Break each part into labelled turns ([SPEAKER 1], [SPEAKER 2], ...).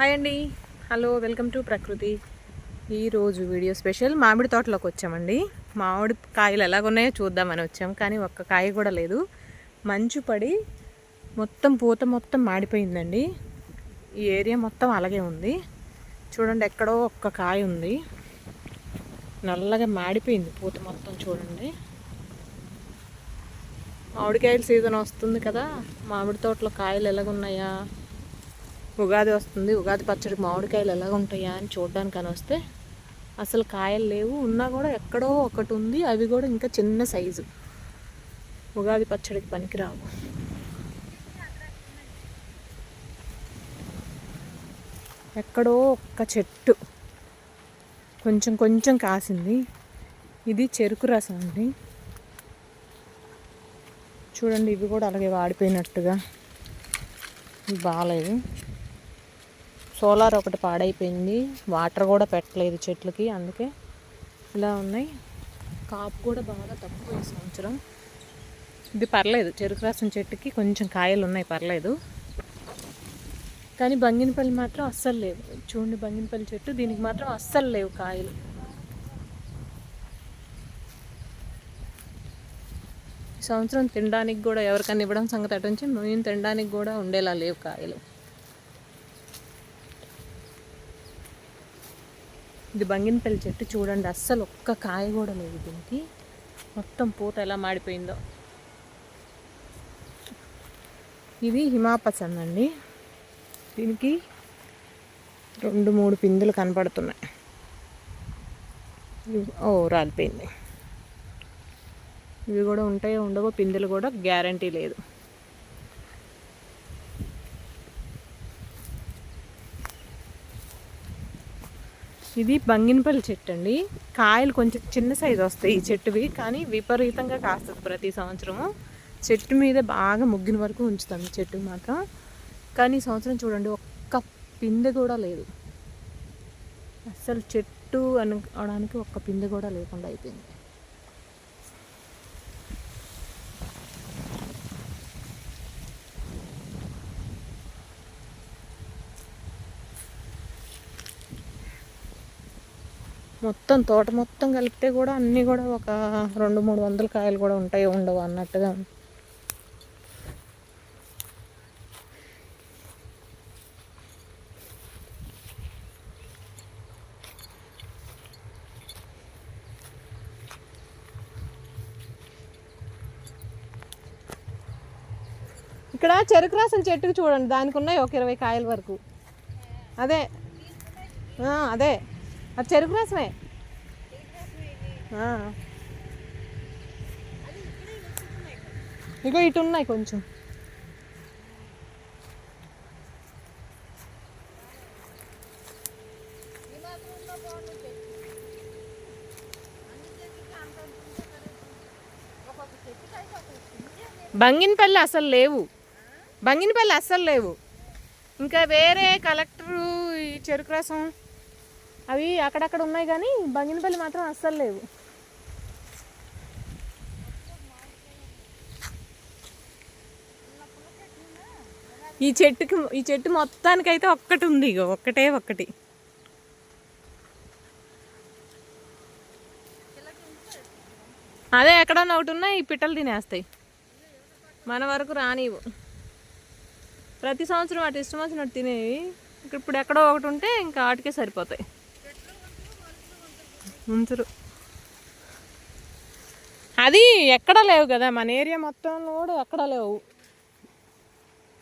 [SPEAKER 1] Hi అండి. Hello welcome to ప్రకృతి. ఈరోజు వీడియో స్పెషల్. మామిడి తోటలోకి వచ్చామండి. మామిడి కాయలు ఎలాగున్నాయో చూద్దామని వచ్చాం కానీ ఒక్క కాయ కూడా లేదు. మంచు పడి మొత్తం పూత మొత్తం మాడిపోయిందండి. ఈ ఏరియా మొత్తం అలాగే ఉంది. చూడండి ఎక్కడో ఒక్క కాయ ఉంది. నల్లగా మాడిపోయింది పూత మొత్తం చూడండి. మామిడికాయల సీజన్ వస్తుంది కదా. మామిడి తోటలో కాయలు ఎలాగున్నాయా? ఉగాది వస్తుంది. ఉగాది పచ్చడికి మామిడికాయలు ఎలాగ ఉంటాయా అని చూడడానికి అని వస్తే అసలు కాయలు లేవు. ఉన్నా కూడా ఎక్కడో ఒకటి ఉంది. అవి కూడా ఇంకా చిన్న సైజు. ఉగాది పచ్చడికి పనికిరావు. ఎక్కడో ఒక్క చెట్టు కొంచెం కొంచెం కాసింది. ఇది చెరుకు రసం అండి. చూడండి ఇవి కూడా అలాగే వాడిపోయినట్టుగా. బాగాలేదు. సోలార్ ఒకటి పాడైపోయింది. వాటర్ కూడా పెట్టలేదు చెట్లకి అందుకే ఇలా ఉన్నాయి. కాపు కూడా బాగా తక్కువ ఈ సంవత్సరం. ఇది పర్లేదు చెరుకు రసం చెట్టుకి కొంచెం కాయలు ఉన్నాయి పర్లేదు. కానీ బంగినపల్లి మాత్రం అస్సలు లేవు. చూడండి బంగినపల్లి చెట్టు దీనికి మాత్రం అస్సలు లేవు కాయలు. ఈ సంవత్సరం తినడానికి కూడా ఎవరికైనా ఇవ్వడం సంగతి అటుంచి మేము తినడానికి కూడా ఉండేలా లేవు కాయలు. ఇది బంగినపల్లి చెట్టు చూడండి అస్సలు ఒక్క కాయ కూడా లేదు దీనికి. మొత్తం పూత ఎలా మాడిపోయిందో. ఇది హిమాపచంద్ అండి. దీనికి రెండు మూడు పిందులు కనపడుతున్నాయి. ఓ రాలిపోయింది. ఇవి కూడా ఉంటాయో ఉండవో పిందులు కూడా గ్యారంటీ లేదు. ఇది బంగినపల్లి చెట్టు అండి. కాయలు కొంచెం చిన్న సైజు వస్తాయి ఈ చెట్టువి కానీ విపరీతంగా కాస్తుంది ప్రతి సంవత్సరము. చెట్టు మీద బాగా ముగ్గిన వరకు ఉంచుతాం ఈ చెట్టు మాత్రం. కానీ ఈ సంవత్సరం చూడండి ఒక్క పిందె కూడా లేదు. అసలు చెట్టు అనుకోవడానికి ఒక్క పిందె కూడా లేకుండా అయిపోయింది. మొత్తం తోట మొత్తం కలిపితే కూడా అన్నీ కూడా ఒక రెండు మూడు వందల కాయలు కూడా ఉంటాయి ఉండవు అన్నట్టుగా. ఇక్కడ చెరుకు రాసిన చెట్టుకు చూడండి దానికి ఉన్నాయి ఒక ఇరవై కాయల వరకు. అదే. అదే. అది చెరుకు రసమే? ఇగో ఇటు ఉన్నాయి కొంచెం. బంగినపల్లి అసలు లేవు. బంగినపల్లి అస్సలు లేవు. ఇంకా వేరే కలెక్టరు ఈ చెరుకు రసం అవి అక్కడక్కడ ఉన్నాయి కానీ బంగినపల్లి మాత్రం అస్సలు లేవు. ఈ చెట్టుకి ఈ చెట్టు మొత్తానికైతే ఒక్కటి ఉంది ఇగో ఒక్కటే ఒక్కటి. అదే ఎక్కడన్నా ఒకటి ఉన్నాయి ఈ పిట్టలు తినేస్తాయి. మన వరకు రానివు ప్రతి సంవత్సరం వాటి ఇష్టం వచ్చినట్టు తినేవి. ఇప్పుడు ఎక్కడో ఒకటి ఉంటే ఇంకా వాటికే సరిపోతాయి. ఉంచరు అది ఎక్కడ లేవు కదా మన ఏరియా మొత్తంలో కూడా ఎక్కడ లేవు.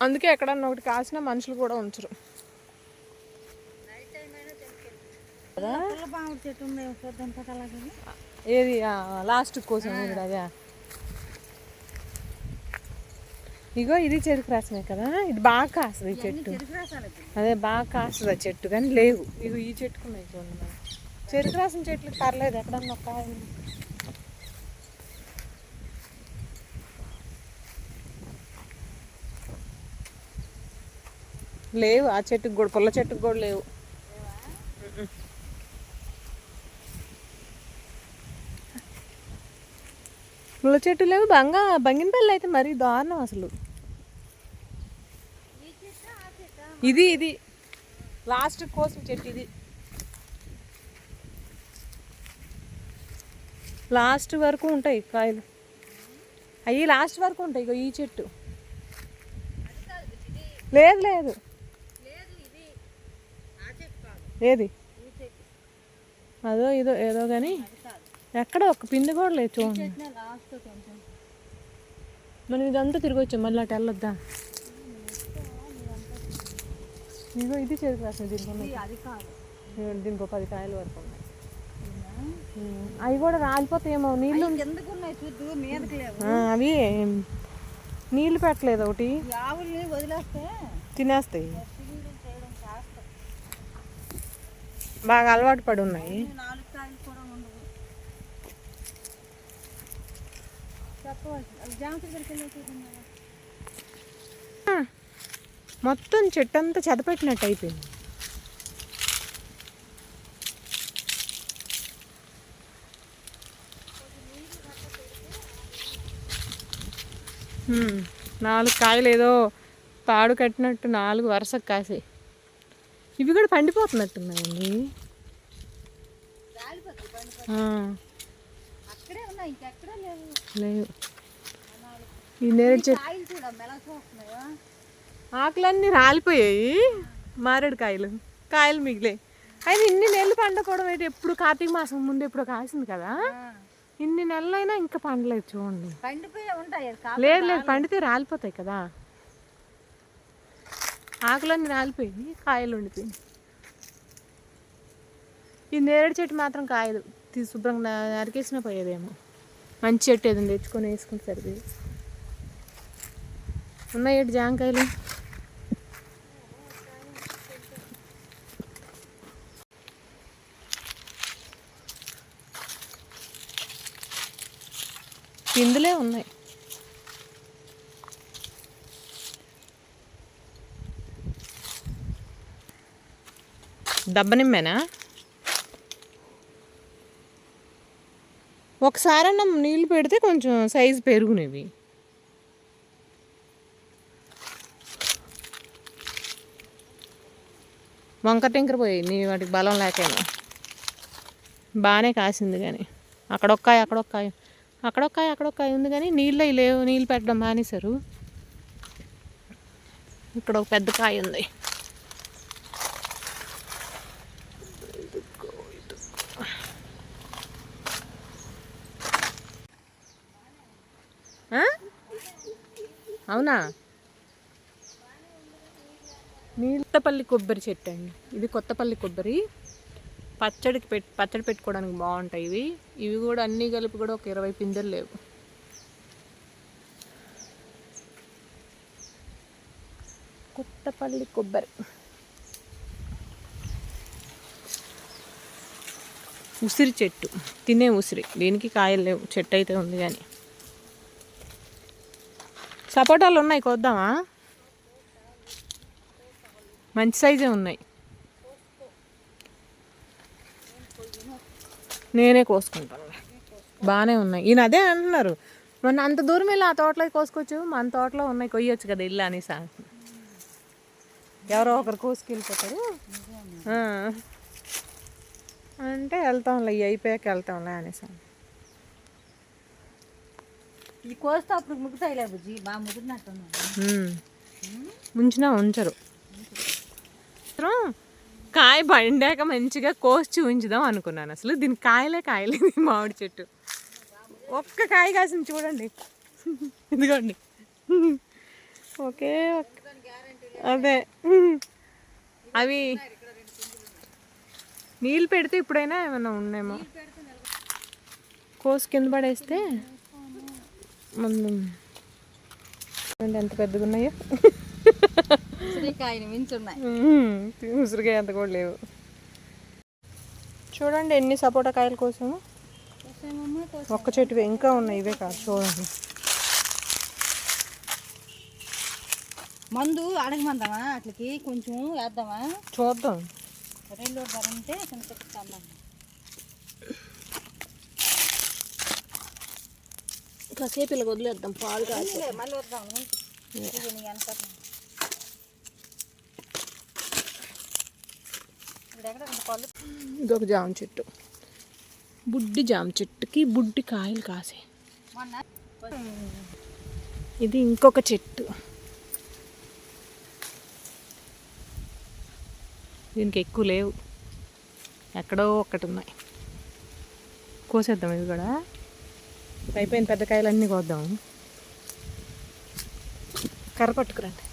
[SPEAKER 1] అందుకే ఎక్కడన్నా ఒకటి కాసిన మనుషులు కూడా ఉంచరు. ఏది లాస్ట్ కోసం అదే. ఇగో ఇది చెరుకు రసమే కదా ఇది బాగా కాస్తుంది ఈ చెట్టు. అదే బాగా కాస్తుంది ఆ చెట్టు కానీ లేవు. ఇగో ఈ చెట్టుకున్నాయి చూడండి చెరుకు రాసిన చెట్లు పర్లేదు ఎక్కడన్నా ఒక లేవు ఆ చెట్టుకు కూడా పుల్ల చెట్టుకు కూడా లేవు. పుల్ల చెట్టు లేవు బంగా బంగినపల్లి అయితే మరీ దారుణం అసలు. ఇది ఇది. లాస్ట్ కోసం చెట్టు ఇది. లాస్ట్ వరకు ఉంటాయి కాయలు. అవి లాస్ట్ వరకు ఉంటాయి ఇగో ఈ చెట్టు. లేదు లేదు. ఏది? అదో ఇదో ఏదో కానీ ఎక్కడ ఒక పిండి కూడా లేదు చూడండి. మనం ఇదంతా తిరిగి వచ్చాం మళ్ళీ అటు వెళ్ళొద్దా? ఇదిగో ఇది చేతి రాసిన దీనికి దీనికి ఒక పది కాయలు వరకు అవి కూడా రాలిపోతాయేమో నీళ్ళు
[SPEAKER 2] ఎందుకు ఉన్నాయి చూద్దు మీదకి లేవు.
[SPEAKER 1] ఆ, అవి నీళ్ళు పెట్టలేదు ఒకటి.
[SPEAKER 2] ఆవుల్ని వదిలేస్తే
[SPEAKER 1] తినేస్తాయి. బాగా అలవాటు పడి ఉన్నాయి. మొత్తం చెట్టు అంతా చెదపెట్టినట్టు అయిపోయింది. నాలుగు కాయలు ఏదో తాడు కట్టినట్టు నాలుగు వరుసకు కాసాయి ఇవి కూడా పండిపోతున్నట్టున్నాయండి.
[SPEAKER 2] లేవు.
[SPEAKER 1] ఈ నేరేడు చెట్టు ఆకులన్నీ రాలిపోయాయి మారేడు కాయలు కాయలు మిగిలాయి. అయినా ఇన్ని నెలలు పండుకోవడం ఏంటి ఎప్పుడు కార్తీక మాసం ముందు ఎప్పుడు కాసింది కదా. ఇన్ని నెలలైనా ఇంకా పండలేదు చూడండి.
[SPEAKER 2] పండిపోయే ఉంటాయి
[SPEAKER 1] లేదు లేదు పండితే రాలిపోతాయి కదా. ఆకులన్నీ రాలిపోయి కాయలు ఉండిపోయింది ఈ నేరేడు చెట్టు మాత్రం కాయదు తీసి శుభ్రంగా నరికేసినా పోయేదేమో. మంచి చెట్టు ఏదైనా తెచ్చుకొని సరిపోయి ఉన్నాయి జాంకాయలు? పిందులే ఉన్నాయి. దబ్బనిమ్మేనా ఒకసారన్నా నీళ్ళు పెడితే కొంచెం సైజు పెరుగునివి. వంకర టింకర పోయి నీ వాటికి బలం లేకైనా. బాగానే కాసింది కానీ అక్కడొక్కాయి అక్కడొక్కాయి. అక్కడొక్కాయ అక్కడొక్కాయ ఉంది కానీ నీళ్ళు లేవు నీళ్ళు పెట్టడం మానేశారు. ఇక్కడ ఒక పెద్ద కాయ ఉంది? అవునా? నీళ్ళపల్లి కొబ్బరి చెట్టు అండి. ఇది కొత్తపల్లి కొబ్బరి. పచ్చడికి పెట్ పచ్చడి పెట్టుకోవడానికి బాగుంటాయి ఇవి. ఇవి కూడా అన్నీ కలిపి కూడా ఒక ఇరవై పిందెలు లేవు. కొత్తపల్లి కొబ్బరి. ఉసిరి చెట్టు. తినే ఉసిరి. దీనికి కాయలు లేవు. చెట్టు అయితే ఉంది కానీ. సపోటాలు ఉన్నాయి కొద్దామా? మంచి సైజే ఉన్నాయి. నేనే కోసుకుంటాను. బాగానే ఉన్నాయి. ఈయన అదే అంటున్నారు. మొన్న అంత దూరం వెళ్ళి ఆ తోటలో కోసుకోవచ్చు. మన తోటలో ఉన్నాయి కొయ్యొచ్చు కదా ఇల్లు అనేసి. ఎవరో ఒకరు కోసుకెళ్ళిపోతారు. అంటే వెళ్తాంలే ఇవి అయిపోయాక వెళ్తాంలే అనేసి.
[SPEAKER 2] ఇది కోస్తే అప్పుడు ముగ్గుతాయిలే బుజ్జి. బాగా
[SPEAKER 1] ఉమ్. ఉంచినా ఉంచరు. కాయ పండాక మంచిగా కోసి ఉంచుదాం అనుకున్నాను. అసలు దీని కాయలే కాయలేదు మామిడి చెట్టు. ఒక్క కాయ కాసింది చూడండి. ఇదిగోండి. ఓకే అదే. అవి నీళ్ళు పెడితే ఇప్పుడైనా ఏమైనా ఉన్నాయేమో. కోసి కింద పడేస్తే మనం ఎంత పెద్దగా ఉన్నాయో
[SPEAKER 2] ఉసిరికాయని మించి ఉన్నాయి
[SPEAKER 1] మ్మ్. ఉసిరికాయ అంత కూడా లేవు. చూడండి ఎన్ని సపోటా కాయల కోసం ఒక్క చెట్టు ఇంకా ఉన్నాయి ఇవే కాదు చూడండి.
[SPEAKER 2] మందు అడగమందామా అట్లకి కొంచెం వేద్దామా?
[SPEAKER 1] చూద్దాం.
[SPEAKER 2] రెండు ధర ఉంటే
[SPEAKER 1] కాసేపు ఇలా వదిలేద్దాం పాలు కాసి
[SPEAKER 2] మళ్ళీ వద్దాం ఉంచు. ఇది నీ వెనకాల.
[SPEAKER 1] ఇదొక జామ చెట్టు. బుడ్డి జామ చెట్టుకి బుడ్డి కాయలు
[SPEAKER 2] కాసే.
[SPEAKER 1] ఇది ఇంకొక చెట్టు. దీనికి ఎక్కువ లేవు. ఎక్కడో ఒక్కటి ఉన్నాయి. కోసేద్దాం ఇవి కూడా. అయిపోయిన పెద్ద కాయలన్నీ కోద్దాం. కర్ర పట్టుకురండి.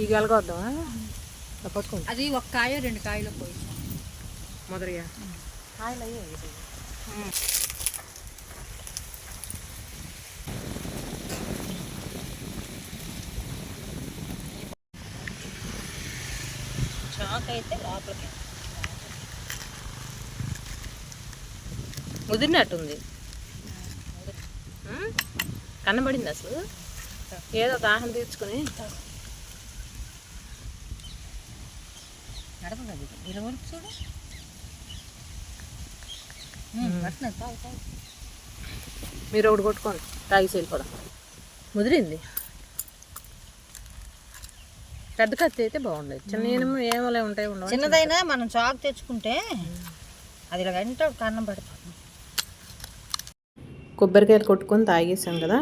[SPEAKER 1] ఈ గలగొద్దామా పట్టుకోండి.
[SPEAKER 2] అది ఒక కాయ రెండు కాయలు పోయి.
[SPEAKER 1] మొదటిగా. కాయలు అయ్యాయి
[SPEAKER 2] చాక్ అయితే లోపలికి.
[SPEAKER 1] ముదిరినట్టుంది. ఉమ్, కన్నబడింది అసలు. ఏదో దాహం తీర్చుకొని.
[SPEAKER 2] ఇలా వరకు చూడు? పట్టినది తాగు తాగు
[SPEAKER 1] మీరు ఒకటి కొట్టుకోండి. తాగి వెళ్ళిపోదాం ముదిరింది. పెద్ద కత్తి అయితే బాగుండేది. చిన్న ఏమో ఏమోలే ఉంటాయి ఉండవు
[SPEAKER 2] చిన్నదైనా మనం చాకు తెచ్చుకుంటే అది ఇలా గంట కన్నం పడిపోతుంది
[SPEAKER 1] కొబ్బరికాయలు కొట్టుకొని తాగేసాం కదా.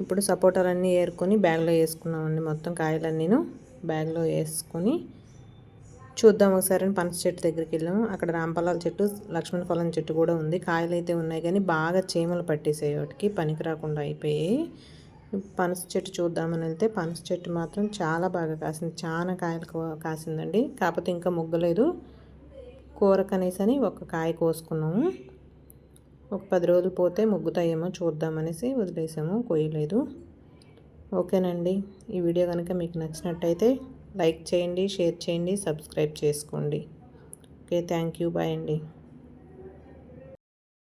[SPEAKER 1] ఇప్పుడు సపోటాలన్నీ ఏరుకొని బ్యాగ్లో వేసుకున్నామండి. మొత్తం కాయలన్నీను బ్యాగ్లో వేసుకొని చూద్దాం ఒకసారి అని పనస చెట్టు దగ్గరికి వెళ్ళాము. అక్కడ రాంపలాల చెట్టు లక్ష్మణ ఫలం చెట్టు కూడా ఉంది. కాయలు అయితే ఉన్నాయి కానీ బాగా చీమలు పట్టేసాయి వాటికి పనికి రాకుండా అయిపోయాయి. పనస చెట్టు చూద్దామని వెళ్తే పనస చెట్టు మాత్రం చాలా బాగా కాసింది. చాలా కాయలు కో- కాసిందండి. కాకపోతే ఇంకా ముగ్గలేదు. కూర కనీసని ఒక కాయ కోసుకున్నాము. ఒక పది రోజులు పోతే ముగ్గుతాయేమో చూద్దామనేసి వదిలేసాము. కొయ్యలేదు. ఓకేనండి. ఈ వీడియో కనుక మీకు నచ్చినట్టయితే లైక్ చేయండి షేర్ చేయండి సబ్స్క్రైబ్ చేసుకోండి. ఓకే థ్యాంక్ యూ బాయ్ అండి.